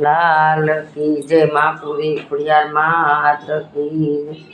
લાલ કી જય માપુરી ખુડિયાર માત કી.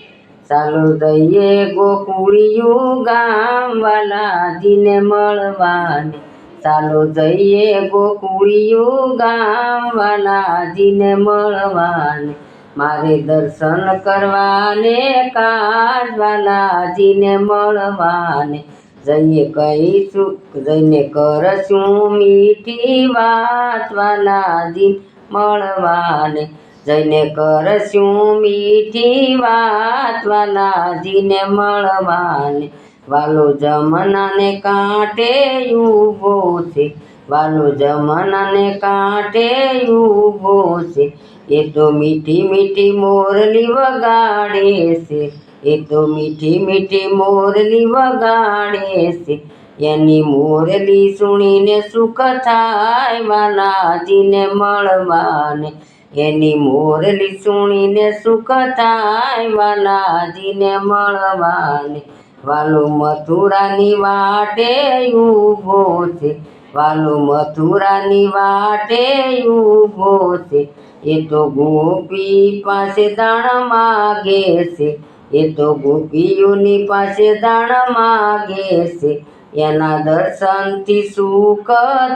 ચાલો દઈએ ગોકુળિયું ગામ વાલાજીને મળવાને. ચાલો જઈએ ગોકુળિયું ગામ વાલાજીને મળવાને. મારે દર્શન કરવાને કાજવાલાજીને મળવાને. જઈએ કહીશું, જઈને કરશું મીઠી વાત વાલાજી મળવાને. જઈને કરશું મીઠી વાત વાલાજીને મળવાને. વાલો જમનાને કાંઠે ઊભો છે. વાલો જમાનાને કાંઠે ઊભો છે. એ તો મીઠી મીઠી મોરલી વગાડે છે. એ તો મીઠી મીઠી મોરલી વગાડે છે. એની મોરલી સુણીને સુખ થાય વાલાજીને મળવાને. એની મોરલી સુણીને સુખ થાય વાલાજીને મળવાને. વાલો મથુરાની વાટે ઊભો છે. વાલો મથુરાની વાટે ઊભો છે. એ તો ગોપી પાસે દાણ માગે છે. એ તો ગોપીઓની પાસે દાણ માગે છે. એના દર્શનથી સુખ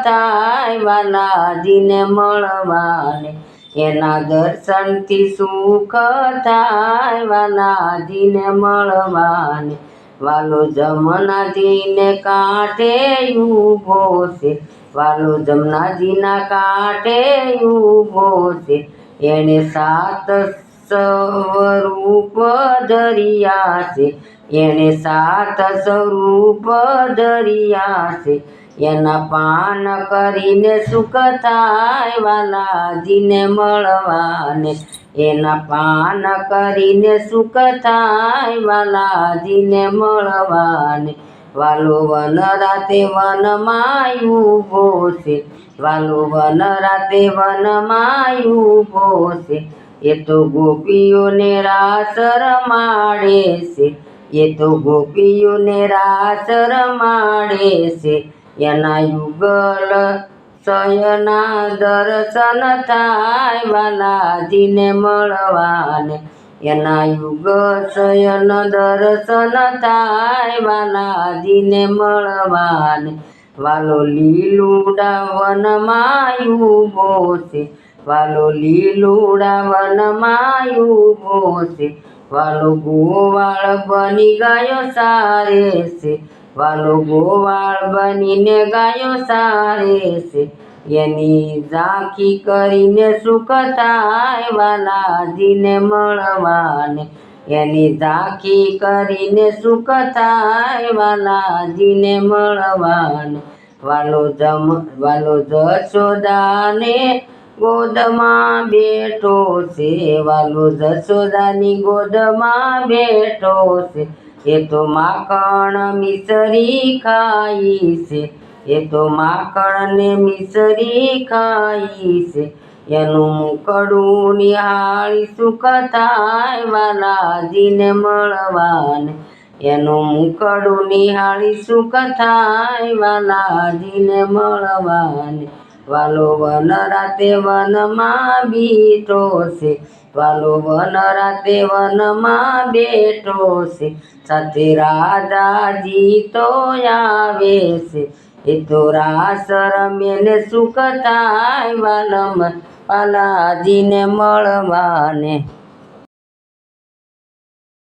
થાય વાલાજીને મળવાને. એના દર્શનથી સુખ થાય વાલાજીને મળવાને. વાલો જમનાજીને કાંઠે ઊભો છે. વાલો જમનાજીના કાંઠે ઊભો છે. એણે સાત સ્વરૂપ ધરિયા છે. એણે સાત સ્વરૂપ ધરિયા છે. એના પાન કરીને સુખ થાય વાલાજીને મળવાને. એના પાન કરીને સુખ થાય વાલાજીને મળવાને. વાલો વન રાતે વન ઊભો છે. વાલો વન રાતે વન ઊભો છે. એ તો ગોપીઓને રાસ રમાડે છે. એ તો ગોપીઓને રાસ રમાડે છે. એના યુગલ સયના દર્શન થાય વાલાજીને મળવાને. એના યુગ શયન દર્શન થાય વાલાજીને મળવાને. વાલો લીલુડા વનમાં ઊભો છે. વાલો લીલુડા વનમાં ઊભો છે. વાલો ગોવાળ બની ગયો સારે છે. વાલો ગોવાળ બનીને ગાયો સારે છે. એની ઝાંખી કરીને સુખ થાય વાલાજીને મળવાને. એની ઝાંખી કરીને સુખ થાય વાલાજીને મળવાને. વાલો જમ, વાલો જશોદાને ગોદમાં બેઠો છે. વાલો જશોદાની ગોદમાં બેઠો છે. એ તો માખણ મિસરી ખાઈ એ તો માખણ ને મિસરી ખાઈ એનું મુકડું નિહાળી સુખ થાય વાલાજીને મળવાને, એનું મુકડું નિહાળી સુખ થાય વાલાજીને મળવાને વાલો વન રાતે વનમાં બીટો છે. વાલો વન રાતે વનમાં બેઠો છે. સાથે રાધાજી તો આવે છે. એ તો રાસ રમેને સુખ થાય વાલમ પાલાજીને મળવાને